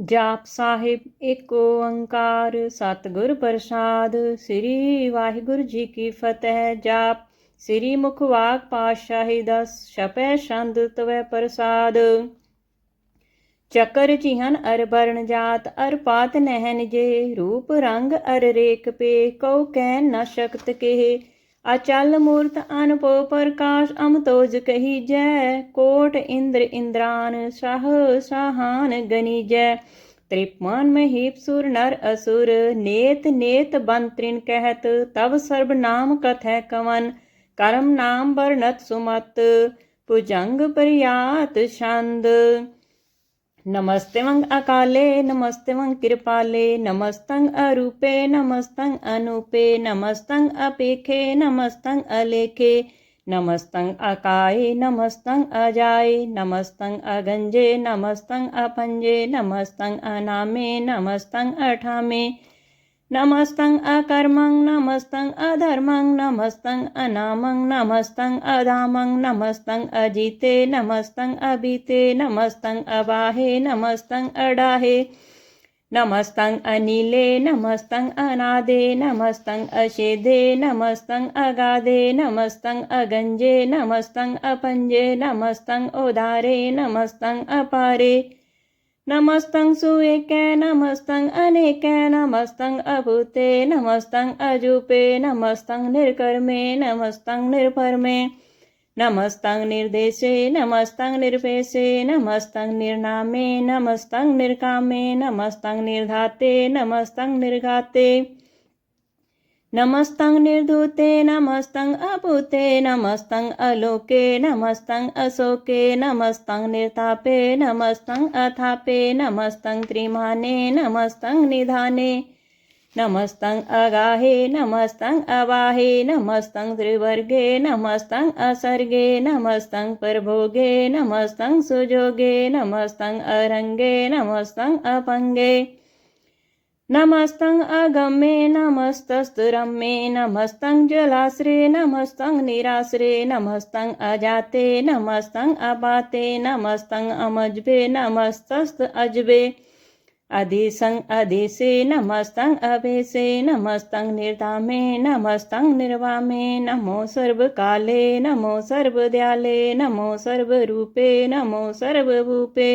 ਜਾਪ ਸਾਹਿਬ ਏਕ ਓੰਕਾਰ, ਸਤਿਗੁਰ ਪ੍ਰਸਾਦ, ਸ੍ਰੀ ਵਾਹਿਗੁਰੂ ਜੀ ਕੀ ਫਤਿਹ। ਜਾਪ ਸ੍ਰੀ ਮੁਖਵਾਕ ਪਾਤਸ਼ਾਹੀ ਦਸ ਛਪੈ ਛੰਦ ਤਵੈ ਪ੍ਰਸਾਦ। ਚਕਰ ਚਿਹਨ ਅਰ ਬਰਨ ਜਾਤ, ਅਰ ਪਾਤ ਨਹਿਨ ਜੇ ਰੂਪ ਰੰਗ ਅਰ ਰੇਖ ਪੇ, ਕਉ ਕਹਿ ਨ ਸ਼ਕਤ ਕਹੇ। अचल मूर्त अनपो प्रकाश अमतोज कही जय। कोट इंद्र इंद्रान सह शाहान गणि जय। त्रिपमान महीप सुर नर असुर, नेत नेत बंत्रिन कहत तब सर्व नाम कथ कवन। कर्म नाम वर्णत सुमत, पुजंग प्रयात छंद। नमस्ते वंग अकाले, नमस्ते वंग कृपाले, नमस्तंग अरूपे, नमस्तंग अनुपे, नमस्तंग अपेखे, नमस्तंग अलेखे, नमस्तंग अकाये, नमस्तंग अजाये, नमस्तंग अगंजे, नमस्तंग अपंजे, नमस्तंग अनामे, नमस्तंग अठामे। નમસ્તં અકર્મં નમસ્તં અધર્મં નમસ્તં અનામં નમસ્તં અધામં નમસ્તં અજીતે નમસ્તં અભીતે નમસ્તં અવાહે નમસ્તં અડાહે નમસ્તં અનિલે નમસ્તં અનાદે નમસ્તં અષેધે નમસ્તં અગાધે નમસ્તં અગંજે નમસ્તં અપંજે નમસ્તં ઓધારે નમસ્તં અપારે नमस्तं सुएक, नमस्तं अनेकै, नमस्तं अभूते, नमस्तं अजूपे, नमस्तं निर्कर्मे, नमस्तं निर्भर्मे, नमस्तं निर्देशे, नमस्तं निर्पेशे नमस्तं निर्नामे, नमस्तं निर्कामे, नमस्तं निर्धाते, नमस्तं निर्घाते। नमस्तं निर्धूते नमस्तं अभूते नमस्तं अलोके नमस्तं अशोके नमस्तं निर्तापे नमस्तं अथापे नमस्तं त्रिमाने नमस्तं निधाने नमस्तं अगाहे नमस्तं अवाहे नमस्तं त्रिवर्गे नमस्तं असर्गे नमस्तं परभोगे नमस्तं सुजोगे नमस्तं अरङ्गे नमस्तं अपङ्गे नमस्तं अगम्ये नमस्तस्तुरम्ये नमस्तं जलाश्रे नमस्तं निराश्रे नमस्तं अजाते नमस्तं अपाते नमस्तं अमजबे नमस्तस्त अजबे अधीसं अधीसे नमस्तं अभेसे नमस्तं निर्धामे नमस्तं निर्वामे नमो सर्वकाले नमो सर्वदयाले नमो सर्वरूपे नमो सर्वभूपे।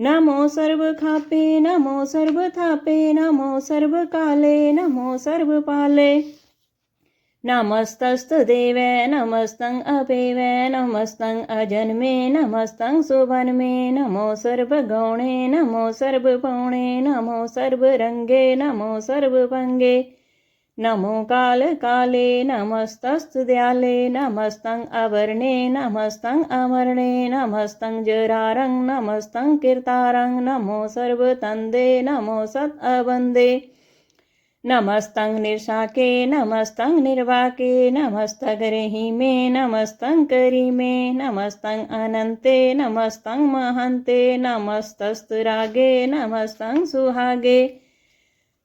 नमो सर्वखापे, नमो सर्वथापे, नमो सर्वकाले, नमो सर्वपाले। नमस्तस्तदेवै नमस्तं अपेवै नमस्तं अजन्मे, नमस्तं सुवन्मे नमो सर्वगौणे, नमो सर्वपौणे, नमो सर्वरङ्गे, नमो सर्वभङ्गे। नमो कालकाले नमस्तस्तुदयाले नमस्तं अवर्णे नमस्तं अमर्णे नमस्तं जरारं नमस्तं कीर्तारं नमो सर्वतन्दे नमो सत् अवन्दे नमस्तं निर्शाके नमस्तं निर्वाके नमस्तगरिहिमे नमस्तं करिमे नमस्तं अनन्ते नमस्तं महन्ते नमस्तस्तुरागे नमस्तं सुहागे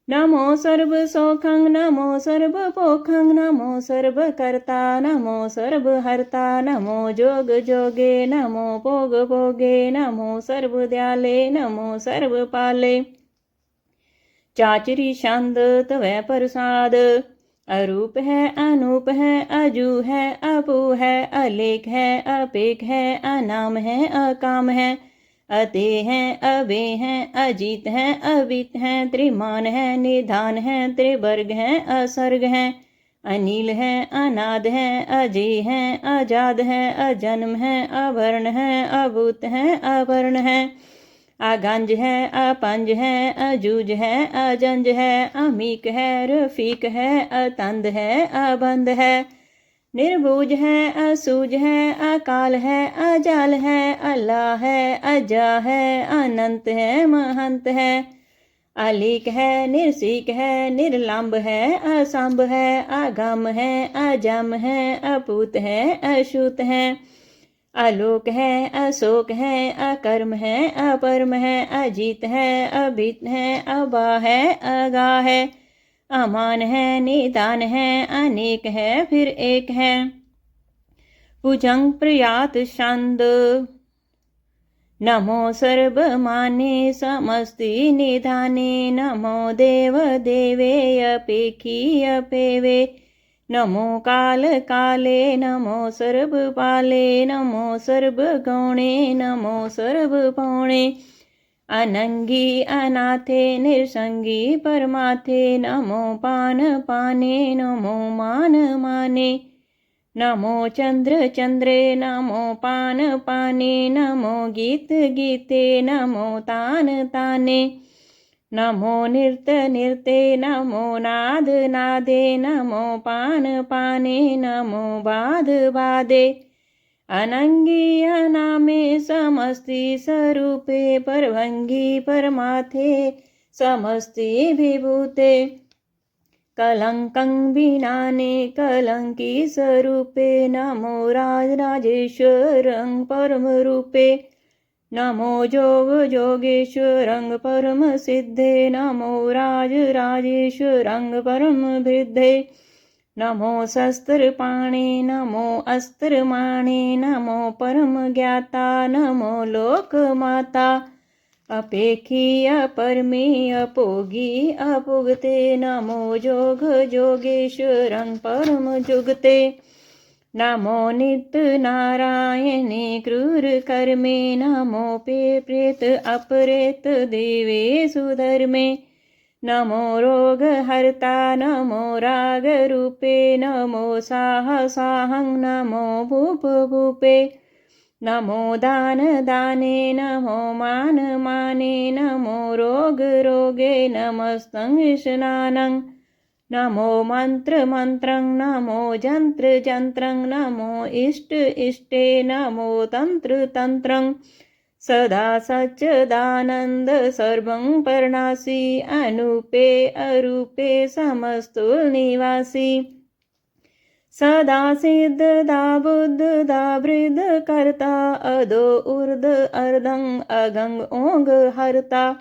नमो सर्व सर्वसौखं, नमो सर्व सर्वपोखं, नमो सर्व सर्वकर्ता, नमो सर्व सर्वहर्ता, नमो जोग जोगे नमो भोग भोगे नमो सर्वदयाले, नमो सर्वपाले। चाचरी छंद तवै प्रसाद। अरूप है, अनूप है, अजू है अपू है, अलेख है, अपेख है, अनाम है, अकाम है। अते हैं अबे हैं, अजीत हैं, अवित हैं, त्रिमान हैं, निधान हैं, त्रिवर्ग हैं, असर्ग हैं, अनिल हैं, अनाद है, अजय हैं आज़ाद है, अजन्म हैं, अवर्ण है, अभूत हैं, अवर्ण हैं, अगंज है, अपंज है, अजूज है, अजंज है, अमीक है, रफीक है, अतंद है, अबंद है। निर्भुज है, असूज है, अकाल है, अजल है, अल्लाह है, अजा है, अनंत है, महंत है। अलीक है, निर्सिक है, निर्लंब है असंभ है, अगम है, अजम है, अपूत है, अशुत है। अलोक है, अशोक है, अकर्म है, अपरम है, अजीत है, अभित है अबा है अगा है। अमान है, निदान है, अनेक है, फिर एक है। भुजंग प्रयात छंद। नमो सर्वमाने समस्ति निधाने, नमो देव देवेऽपेखीयपेवे नमो कालकाले नमो सर्वपाले, नमो सर्वगौणे, नमो सर्वपौणे। अनङ्गी अनाथे नृसङ्गी परमाथे नमो पानपाने नमो मानमाने। नमो चन्द्रचन्द्रे नमो पानपाने नमो गीतगीते नमो तान ताने नमो नृत्य नमो नादनादे नमो पानपाने नमो बाध बाधे अनङ्गी अनामे समस्ति स्वरूपे परभङ्गी परमाथे समस्ति विभूते कलङ्कं विनाने कलङ्की स्वरूपे नमो राजराजेश्वरं परमरूपे। नमो जोग जोगेश्वरं परमसिद्धे। नमो राजराजेश्वरं परमवृद्धे નમો શસ્ત્રપાણે નમો અસ્ત્રમાણે નમો પરમ જ્ઞાતા નમો લોકમાતા અપેખી અપરમી અપોગી અપુગતે નમો જોગ જોગેશ્વરં પરમ જુગતે નમો નિત નારાયણે ક્રૂર કર્મે નમો પે પ્રેત અપરેત દેવે સુધર્મે नमो रोगहर्ता नमो रागरूपे नमो साहसाहं नमो भूपभूपे। नमो दानदाने नमो मानमाने नमो रोगरोगे नमस्तं स्नानं नमो मन्त्रमन्त्रं नमो जन्त्रजन्त्रं नमो इष्ट इष्टे नमो तन्त्रतन्त्रं सदा सच्चिदानन्द सर्वं पर्णासि अनूपे अरूपे समस्तुल्निवासी। सदा सिद्धदा बुद्धदा वृद्धकर्ता अदो ऊर्ध अर्धं अगङ् ओङ् हर्ता।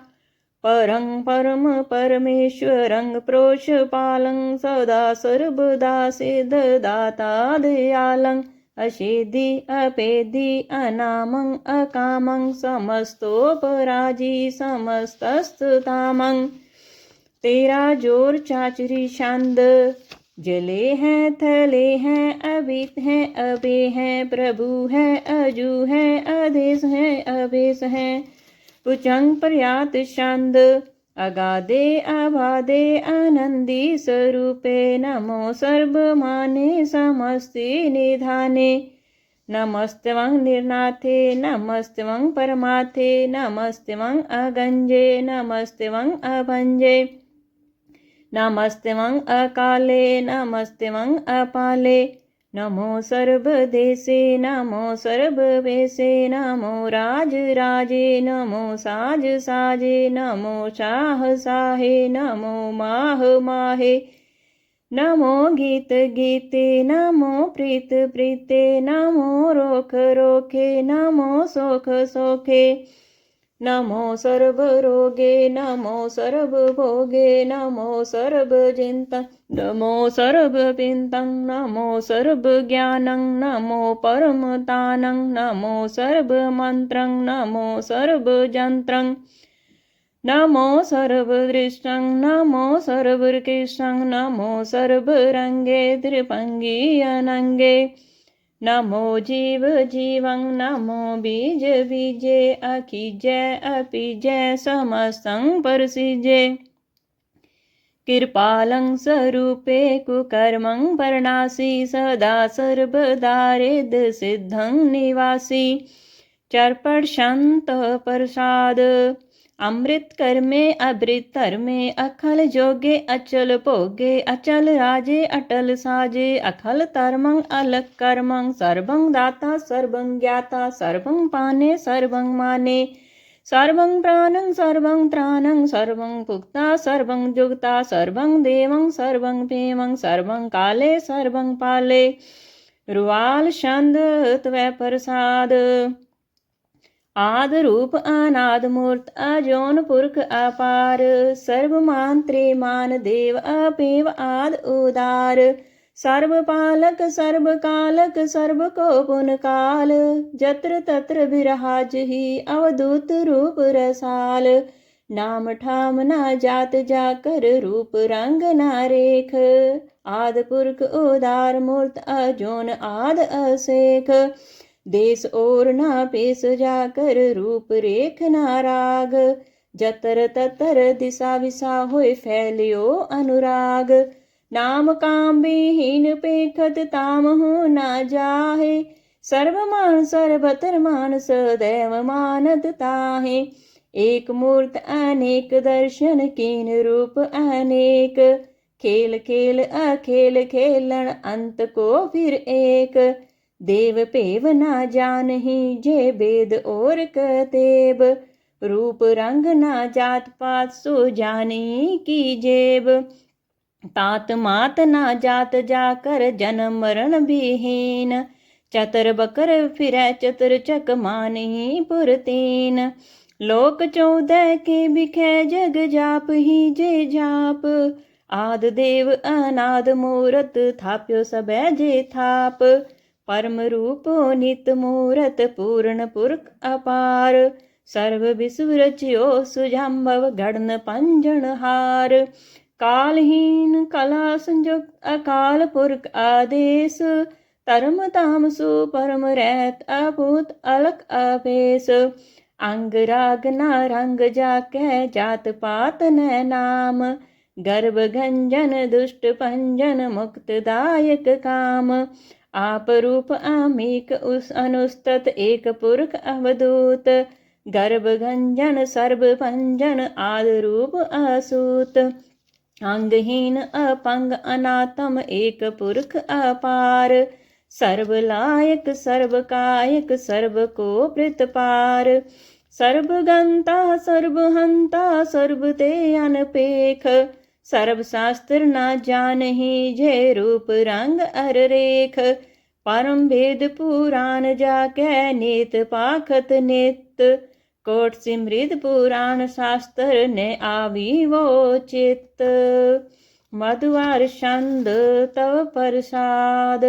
परं परम परमेश्वरं प्रोषपालं सदा सर्वदा सिद्धदाता दयालम् अशेधि अपेधि अनामं अकामं समस्तोपराजी समस्तस्ततामं। तेरा ज़ोर चाचरी छंद जले हैं, थले हैं अबित हैं अबे हैं, प्रभु है, अजू है अधेश है अभेश है। पुचंग प्रयात छंद अगाधे अबाधे आनंदी स्वरूपे नमो सर्वमाने समस्ति निधाने। नमस्त्वं निर्नाथे नमस्त्वं परमाथे नमस्त्वं अगञ्जे नमस्त्वं अभञ्जे। नमस्त्वं अकाले नमस्त्वं अपाले નમો સર્વદેશે નમો સર્વવેશે નમો રાજ રાજે નમો સાજ સાજે નમો શાહ સાહે નમો માહ માહે નમો ગીત ગીતે નમો પ્રીત પ્રીતે નમો રોખ રોખે નમો સોખ સોખે નમો સર્વરોગે નમો સર્વભોગે નમો સર્વજિંતા नमो सर्वपिन्तं नमो सर्वज्ञानं नमो परमतानं नमो सर्वमन्त्रं नमो सर्वजन्त्रं नमो सर्वदृष्टं नमो सर्वकृष्णं नमो सर्वरङ्गे त्रिपङ्गी अनङ्गे नमो जीव जीवं, नमो बीज बीजे अखिजय अपिजय समस्तं परसिजे। कृपालं स्वरूपे कुकर्मं पर्णासि सदा सर्वदारेद सिद्धं निवासी चर्पणशान्तः प्रसाद अमृत कर्मे अमृत धर्मे अखल जोगे अचल भोगे अचल राजे अटल साजे अखल धर्मं अलक कर्मं सर्वं दाता सर्वं ज्ञाता सर्वं पाने सर्वं माने सर्वं प्राणं सर्वं त्राणं सर्वं पुक्ता सर्वं जुक्ता सर्वं देवं सर्वं प्रेमं सर्वं काले सर्वं पाले रुवाल छंद त्वै प्रसाद आद रूप अनाद मूर्त अजौन पुरख अपार सर्वमान त्रेमान देव अपेव ਸਰਬ ਪਾਲਕ, ਸਰਬ ਕਾਲਕ, ਸਰਬ ਕੋ ਪੁਨ ਕਾਲ। ਜਤਰ ਤਤਰ ਬਿਰਹਾਜ ਹੀ ਅਵਦੂਤ ਰੂਪ ਰਸਾਲ। ਨਾਮ ਠਾਮ ਨਾ ਜਾਤ ਜਾ ਕਰ ਰੂਪ ਰੰਗ ਨਾ ਰੇਖ। ਆਦ ਪੁਰਖ ਉਦਾਰ ਮੂਰਤ ਅਜੋਨ ਆਦ ਅਸੇਖ। ਦੇਸ ਔਰ ਨਾ ਪੇਸ ਜਾ ਕਰ ਰੂਪ ਰੇਖ ਨਾ ਰਾਗ। ਜਤਰ ਤਤਰ ਦਿਸਾ ਵਿਸਾ ਹੋਏ ਫੈਲਿਓ ਅਨੁਰਾਗ। नाम काम विहीन पेखत ताम हो ना जाहे सर्व मान सर्वतर मान सदैव मानत ताहे। एक मूर्त अनेक दर्शन कीन रूप अनेक, खेल खेल अखेल खेलन अंत को फिर एक। देव पेव ना जान ही जे वेद और कतेब, रूप रंग ना जात पात सो जानी की जेब। तात मात ना जात जाकर जन्म मरण विहीन चतर बकर फिर चतुर चक मानी पुरतीन लोक चौदह के बिखे जग जाप ही जे जाप आद देव अनाद मूरत थाप्यो सबे जे थाप परम रूप नित मूरत पूर्ण पुरख अपार सर्व विश्व रचियो सुजाम्भव गणन पंजन हार कालहीन कला संयुक्त अकाल पुरख आदेश धर्म ताम सु परम रहत अभूत अलक अपेश अंग राग ना रंग जाके जात पात न नाम गर्भ गंजन दुष्ट पंजन मुक्तदायक काम आप रूप आमिक उस अनुस्तत एक पुरख अवधूत गर्भ गंजन सर्व पंजन आद रूप असूत ਅੰਗਹੀਨ ਅਪੰਗ ਅਨਾਤਮ ਏਕ ਪੁਰਖ ਅਪਾਰ। ਸਰਬ ਲਾਇਕ, ਸਰਬ ਕਾਇਕ, ਸਰਬ ਕੋ ਪ੍ਰਿਤਪਾਰ ਸਰਬ ਗੰਤਾ, ਸਰਬ ਹੰਤਾ, ਸਰਬ ਤੇ ਅਨਪੇਖ। ਸਰਬ ਸ਼ਾਸਤਰ ਨਾ ਜਾਣਹੀ ਜੇ ਰੂਪ ਰੰਗ ਅਰ ਰੇਖ। ਪਰਮ ਭੇਦ ਪੁਰਾਨ ਜਾ ਕੈ ਨੀਤ ਪਾਖਤ ਨਿਤ। કોટ સિમૃત પુરાણ શાસ્ત્ર ને આવીવો ચિત્ત મધુવાર છંદ તવ પ્રસાદ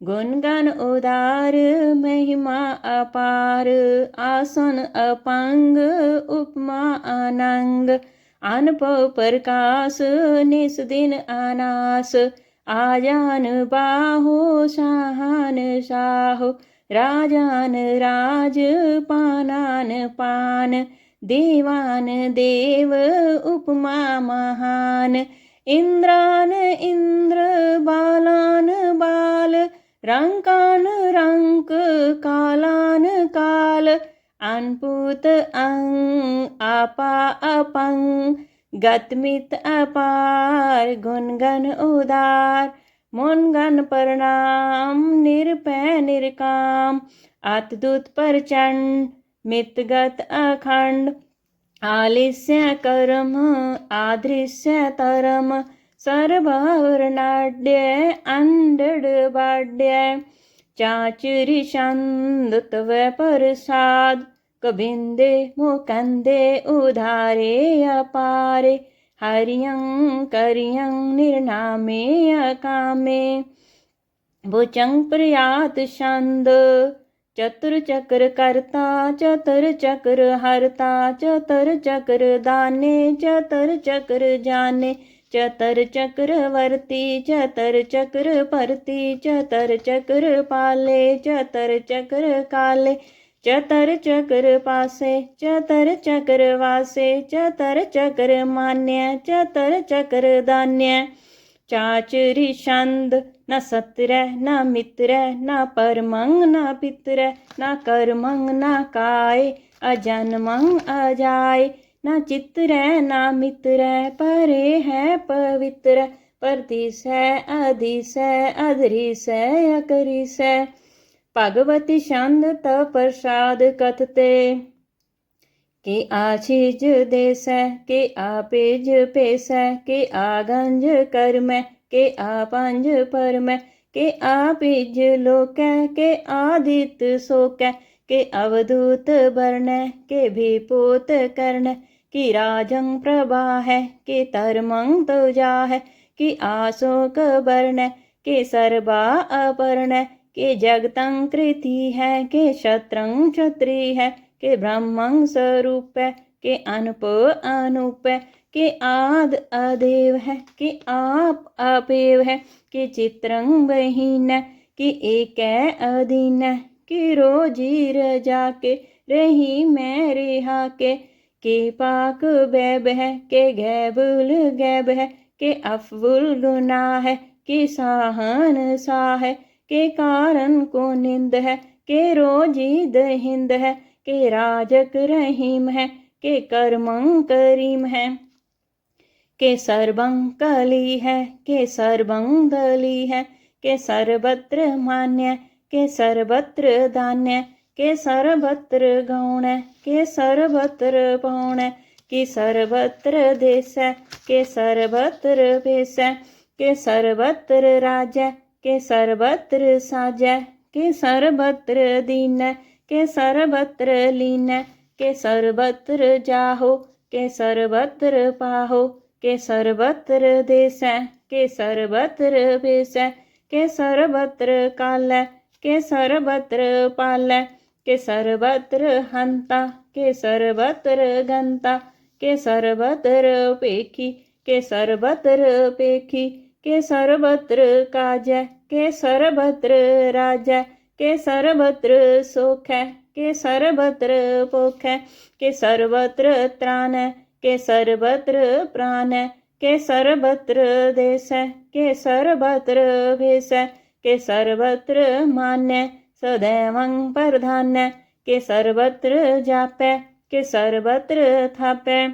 ગુણગાન ઉદાર મહિમા અપાર આસન અપાંગ ઉપમા અનંગ અનપ પ્રકાશ નિસદિન અનાસ આજાન બાહો સહાન સાહો રાજાન રાજ પાનાન પાન દેવાન દેવ ઉપમા મહાન ઇન્દ્રાન ઇન્દ્ર બાલાન બાલ રંકાન રંક કાલાન કાલ અનપૂત અંગ આપા અપંગ ગતમિત અપાર ગુણગન ઉદાર મોનગન પરણામ નિર્ભય નિર્કામ આતદૂત પ્રચંડ મિતગત અખંડ આલિસ્ય કર્મ આદૃશ્ય તરમ സർവവർണാഢ്യ അണ്ടട് ബാഢ്യ ചാച്ചുരി ശാന്തത്വ പ്രസാദ് കബിന്ദേ മുക്കന്ദേ ഉധാരേ അപാരേ हरियं करियं निर्नामे अकामे भुजंग प्रयात छंद चतुर चक्र करता चतुर चक्र हरता चतुर चक्र दाने चतुर चक्र जाने चतर चक्रवर्ती चतर चक्र परती चतर चक्र पाले चतर चक्र काले ચતર ચકર પાસે ચતર ચકર વાસે ચતર ચકર માન્ય ચતર ચકર દાન્ય ચાચરી છંદ ન સત્ર ન મિત્ર ન પરમંગ ન પિત્ર ન કર્મંગ ન કાય અજન્મંગ અજાય ન ચિત્ર ન મિત્ર પરે હૈ પવિત્ર પરતિશ અધિશ અધરીશ અકરીશ भगवती छंद त प्रसाद कथते के आशीज देश के आपेज पेश के आगंज कर्म के आपंज परम के आपिज लोक के आदित शोक के अवधूत वर्ण के भी पोत कर्ण कि राजं प्रभा है कि तरमंग तुजा है कि आशोक वर्ण के सर्वा अपर्ण के जगतं कृति है के शत्रं क्षत्रि है के ब्रह्मं स्वरूप है के अनुप अनुप है के आद अदेव है के आप अपेव है के चित्रं बहीन है कि एक अधीन है कि रोजी रजा के रही मैं रिहा के के पाक बैब है के गैबुल गैब है के अफबुल गुना है के साहन सा है के कारण को निंद है, के रोजी दहिंद है, के राजक रहीम है, के कर्मं करीम है। के सर्वं कली है, के सर्वं दली है, के सर्वत्र मान्य, के सर्वत्र धान्य के सर्वत्र गौण, के सर्वत्र पौण, के सर्वत्र देश, के सर्वत्र भेष के सर्वत्र राजा के सर्वत्र साजा के सर्वत्र दीन के सर्वत्र लीन के सर्वत्र जाहो के सर्वत्र पाहो के सर्वत्र देश के सर्वत्र भेष के सर्वत्र काल के सर्वत्र पाल के सर्वत्र हंता के सर्वत्र गंता के सर्वत्र पेखी के सर्वत्र पेखी के सर्वत्र काज के सर्वत्र राजा के सर्वत्र सुख है के सर्वत्र पोख के सर्वत्र त्राण है के सर्वत्र प्राण है के सर्वत्र देश है के सर्वत्र भेष है के सर्वत्र मान्य सदैवं प्रधान्य के सर्वत्र जाप्य के सर्वत्र थाप्य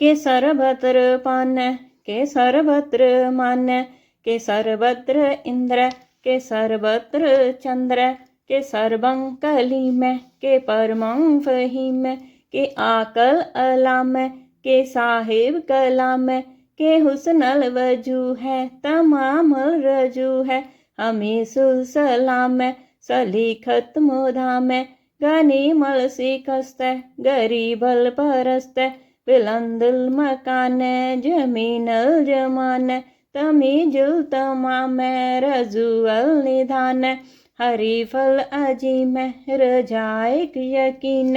के सर्वत्र पान्य के सर्वत्र मान्य के सर्वत्र इंद्र, के सर्वत्र चंद्र, के सर्वं कलीम के परमं फहीम के आकल अलाम, के साहिब कलाम, के हुसनल वज़ू है, तमाम रजू है। हमें सलाम सलीखत मोधाम गनी मल सिकस्त गरीबल परस्त, बिलंदुल मकान, जमीनल जमान तमीजुल तमाम रजू अल निधान, हरीफल अजीम रजाइक यकीन।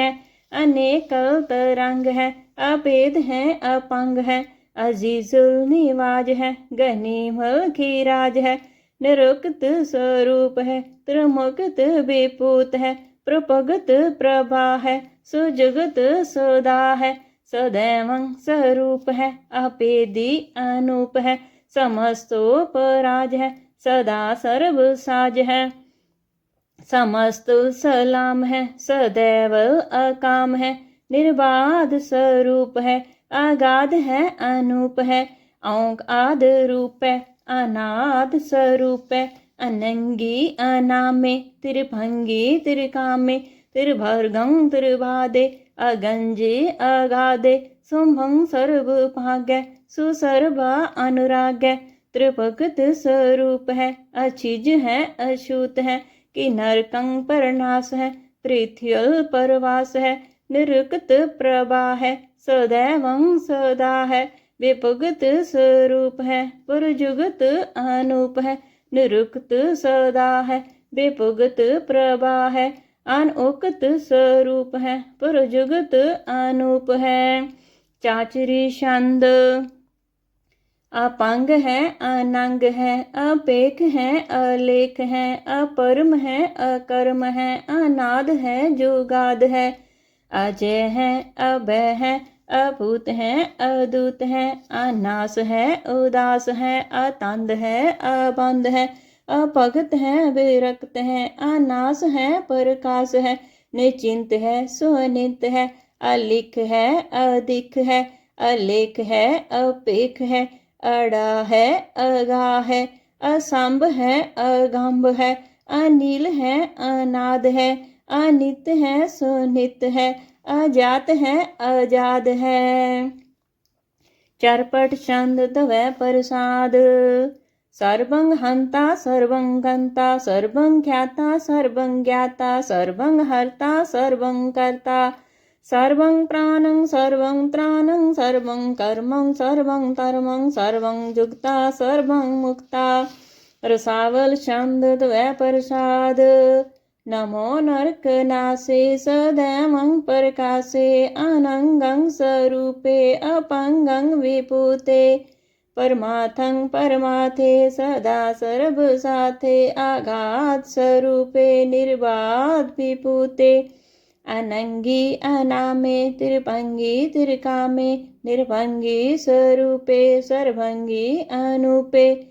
अनेकल तरंग है, अपेद है, अपंग है, अजीजुल निवाज है गनी गनीमल खीराज है। निरुक्त स्वरूप है, त्रिमुक्त विपूत है, प्रपगत प्रभा है, सुजगत सदा है। सदैव स्वरूप है, अपेदी अनूप है। समस्तोपराज है, सदा सर्व साज है। समस्त सलाम है, सदैव अकाम है। निर्बाध स्वरूप है अगाध है, अनूप है। औंक आद रूप है, अनाद स्वरूप है। अनंगी अनामे, त्रिभंगी त्रिकामे, त्रिभर्गं त्रिभादे अगंजे अगाधे शुंभं सर्व सुसर्वा अनुराग्य त्रिभगत स्वरूप है, अचिज है, अछूत है कि नरकं परनाश है पृथ्वी परवास है, निरुक्त प्रभा है, सदैव सदा है विपुगत स्वरूप है, पुरजुगत अनूप है, निरुक्त सदा है विपुगत प्रभा है, अनुक्त स्वरूप है, पुरजुगत अनूप है। चाचरी छंद। अपंग है, अनंग है अपेख है, अलेख है, अपरम है, अकर्म है, अनाद है, जुगाद है। अजय है, अभय है, अभूत है, अदूत है, अनास है, उदास है, अतंद है अबंद है। अपगत है, विरक्त है, अनास है, प्रकाश है। निचिंत है, सुनित है, अलिख है, अधिक है, अलेख है, अपेख है। अड़ा है, अगा है असंभ है अगंभ है, अनिल है, अनाद है, अनित है, सुनित है, अजात है, अजाद है। चरपट छंद तवै प्रसाद। सर्वं हंता, सर्वं गंता सर्वं ख्याता, सर्वं ज्ञाता, सर्वं हर्ता, सर्वं कर्ता। सर्वं प्राणं सर्वं त्राणं सर्वं कर्मं सर्वं धर्मं सर्वं जुक्ता सर्वं मुक्ता रसावल छंद द्वै प्रसाद नमो नर्कनासे सदैवं प्रकाशे अनङ्गं स्वरूपे अपङ्गं विपूते परमाथं परमाथे सदा सर्वसाथे आघात स्वरूपे निर्वाद विपूते अनंगी अनामे त्रिभंगी त्रिकामे, निर्भंगी स्वरूपे, सर्वंगी अनुपे।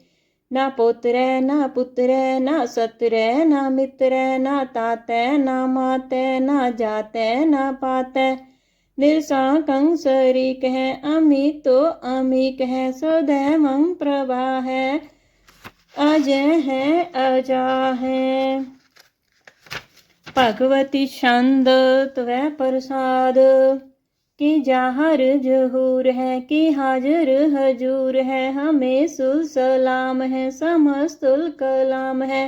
न पुत्र न पुत्र, न सत्र, न मित्र, ना ताते, ना माते, ना जाते, ना पाते। निरसाकं सरिक है, अमितो अमिक है सदैवं प्रभा है, अजय है, अजा है। भगवती छंद त्वै प्रसाद कि जाहर जहूर है कि हाजर हजूर है हमें सुल सलाम है समस्तुल कलाम है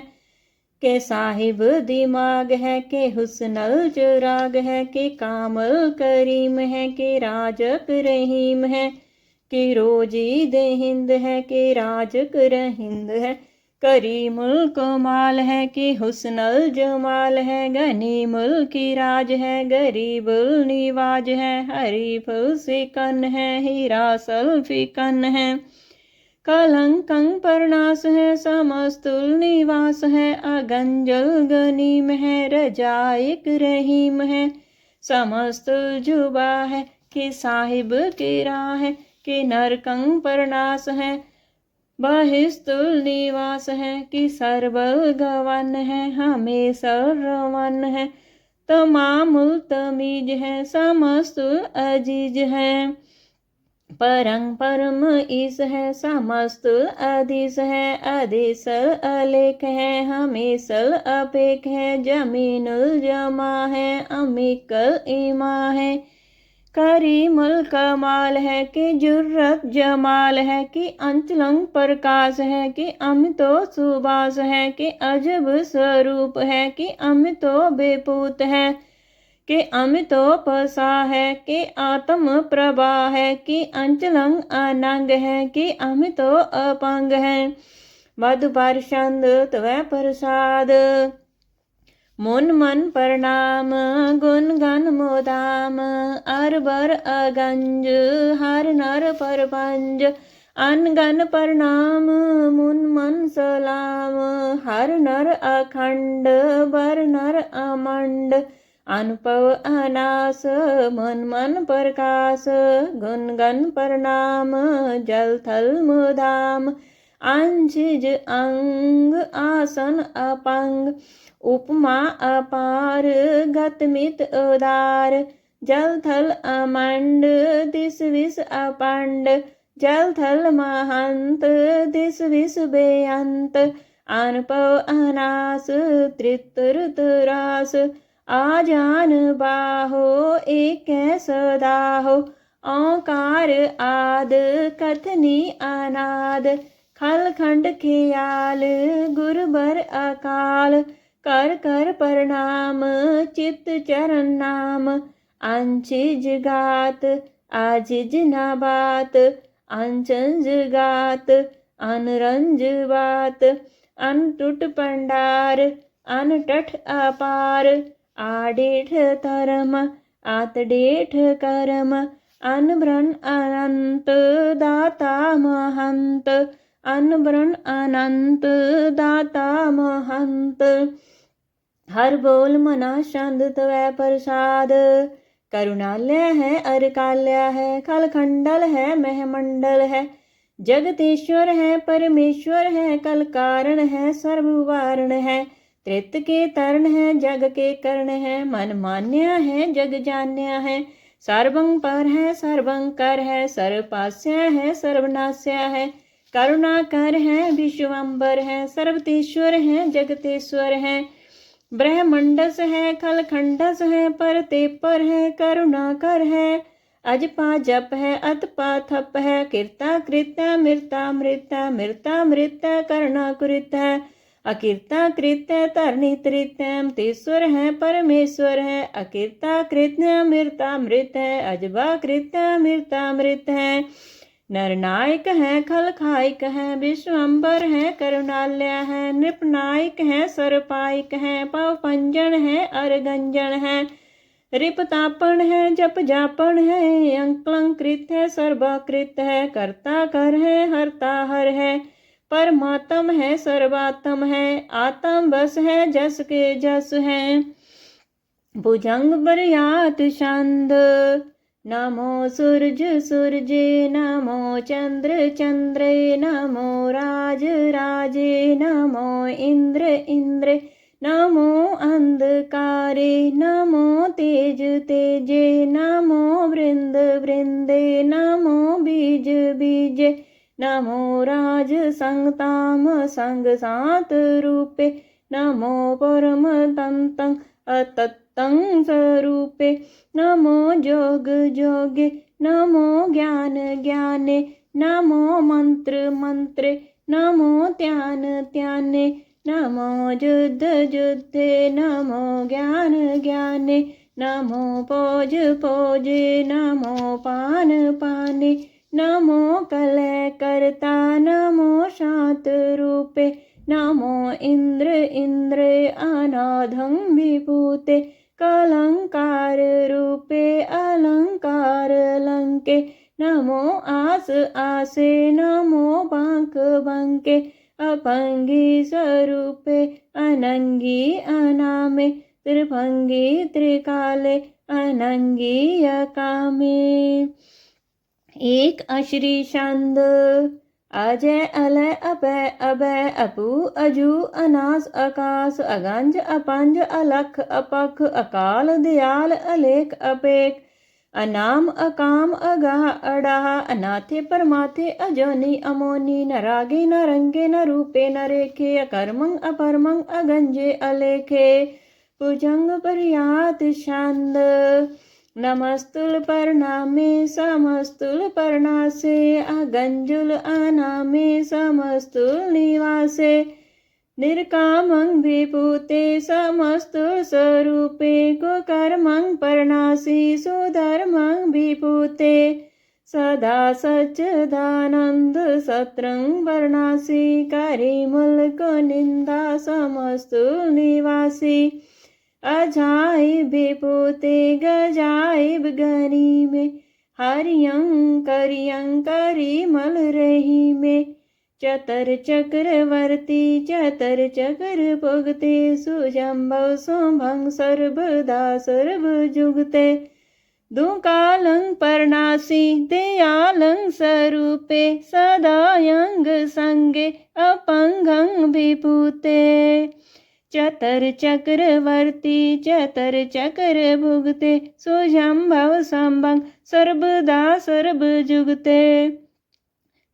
के साहिब दिमाग है के हुसनल चराग है के कामल करीम है के राजक रहीम है के रोजी दे हिंद है के राजक रहिंद है करीमुल कमाल है कि हुसनल जमाल है गनीमुल की राज है गरीबुल निवाज है हरीफुल सिकन है हीरासल फिकन है। कलंकं परनास है, समस्तुल निवास है, अगंजल गनीम है रजाइक रहीम है। समस्तुल जुबा है कि साहिब की राह है कि नरकं परनास है बहिस्तुल निवास है कि सर्वल गवन है, हमें सर्वन है। तमामुल तमीज है समस्तुल अज़ीज़ है। परं परम ईस है समस्तुल अधीस है। अधीस अलेख है हमेशल अपेक है। जमीनुल जमा है, अमिकल इमा है। करीमुल कमाल है कि जुर्रत जमाल है कि अंचलंग प्रकाश है कि अमितो सुबास है कि अजब स्वरूप है कि अमितो बेपूत है कि अमितो पसा है कि आत्म प्रभा है कि अंचलंग अनंग है कि अमितो अपंग है। मधुपर छंद प्रसाद। મન મન પ્રણામ ગુન ગન મોદામ અરબર અગંજ હર નર પરપંજ અનગન પ્રણામ મુન મન સલામ હર નર અખંડ બર નર અમંડ અનુપવ અનાસ મન મન પ્રકાશ ગુન ગન પ્રણામ જલ થલ મુદામ અંજ અંગ આસન અપંગ ਉਪਮਾ ਅਪਾਰ, ਗਤ ਮਿਤ ਉਦਾਰ, ਜਲ ਥਲ ਅਮੰਡ ਦਿਸ ਵਿਸ ਅਪੰਡ, ਜਲ ਥਲ ਮਹੰਤ ਦਿਸ ਵਿਸ ਬੇਅੰਤ ਅਨਪਉ ਅਨਾਸ, ਤ੍ਰਿਤ ਰਤ ਰਾਸ ਆਜਾਨ ਬਾਹੋ, ਏਕੈ ਸਦਾਹੋ, ਓਕਾਰ ਆਦ, ਕਥਨੀ ਅਨਾਦ, ਖਲ ਖੰਡ ਖਿਆਲ, ਗੁਰਬਰ ਅਕਾਲ कर कर प्रणाम चित चरण नाम। अंशिज गात, आजिज नाबात। अंशंज गात, अनरंज बात अनटुट पंडार, अनटठ अपार। आडेठ धर्म, आतडेठ कर्म। अनब्रन अनंत, दाता महंत। अनब्रन अनंत, दाता महंत। हर बोल मना चंद तवै प्रसाद। करुणालय है, अरकाल्या है, खलखंडल है, महमंडल है। जगतेश्वर है, परमेश्वर है कल कारण है, सर्ववारण है। त्रित के तरण है, जग के कर्ण है। मन मान्य है, जग जान्य है। सर्वं पर है, सर्वं कर है, सर्वपास्य है सर्वनाश्य है। करुणाकर है, विश्वम्बर है, सर्वतेश्वर है, जगतेश्वर है। ब्रह्मंडस है खलखंडस है पर पर है करुणाकर है अजपा जप है अतपा थप है किरता कृत्य मृता मृत्य मृता मृत्य करुणा कृत है अकीर्ता कृत्य तरणी तृत्यम तीश्वर है परमेश्वर है अकीर्ता कृत्य मृता मृत है अजबा कृत्य मृता मृत है नरनायक है खलखायक है विश्वम्बर है, करुणालय है, नृपनायक है, सरपायक है पवपंजन है, अरगंजन है। रिपतापन है जप जापन है, अंकलंकृत है, सर्वाकृत है कर्ता कर है हरता हर है। परमात्म है, सर्वात्म है आत्म बस है, जस के जस है। भुजंग, बरियात छंद नमो सूर्य सूर्ये नमो चन्द्र चन्द्रे नमो राजराजे नमो इन्द्र इन्द्रे नमो अन्धकारे नमो तेज तेजे नमो वृन्द वृन्दे नमो बीज बीजे नमो राज सङ्गताम सङ्गसापे नमो परमतन्तं अतत्तं स्वरूपे नमो जोग जोगे नमो ज्ञान ज्ञाने नमो मंत्र मंत्रे नमो त्यान त्याने नमो युद्ध युद्धे नमो ज्ञान ज्ञाने नमो पोज पोजे नमो पान पाने नमो कलय कर्ता नमो शांत रूपे नमो इन्द्र इन्द्रे अनाधं विभूते कलङ्कार रूपे अलङ्कार लङ्के नमो आस आसे, नमो बांक। बङ्के अपङ्गी स्वरूपे अनंगी अनामे। त्रिभङ्गी त्रिकाले अनंगी अकामे। एक अश्री छंद। अजय अलय अभय अभय अपू अजू अनास आकाश अगंज अपंज अलख अपख अकाल दयाल अलेख अपेख अनाम अकाम अगाह अडाह अनाथे परमाथे अजोनी अमोनी न रागे न रंगे न रूपे न रेखे अकर्मंग अपरमंग अगंजे अलेखे भुजंग पर्यात छंद नमस्तुल परनामे, समस्तुल परनासे, अगंजुल अनामे, समस्तुल निवासे। निर्कामं विभूते, समस्तुल स्वरूपे, कुकर्मं परनासी, सुधर्मं विभूते। सदा सच्चिदानंद सत्रं वर्णासी करिमुल को निंदा, समस्तुल निवासी। अजाइब विभूते गजाइब गरी में हरियं करियं करी मल रही में। चतर चक्रवर्ती, चतर चक्र भुगते, सुजम्भव सुभंग सर्वदा सर्व जुगते। दुकालं परनासी दयालं स्वरूपे सदायंग संगे अपंगं विभूते चतर चक्रवर्ती, चतर चक्र भुगते सुजम्भव संभंग, सर्वदा सर्व जुगते।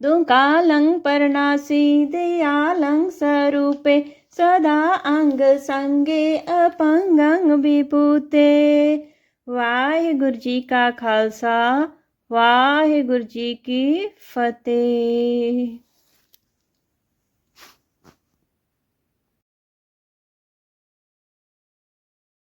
दुकालं परनासी दयालं स्वरूपे सदा अंग संगे अपंगं विभूते। वाहिगुरु जी का खालसा, वाहिगुरु जी की फतेह।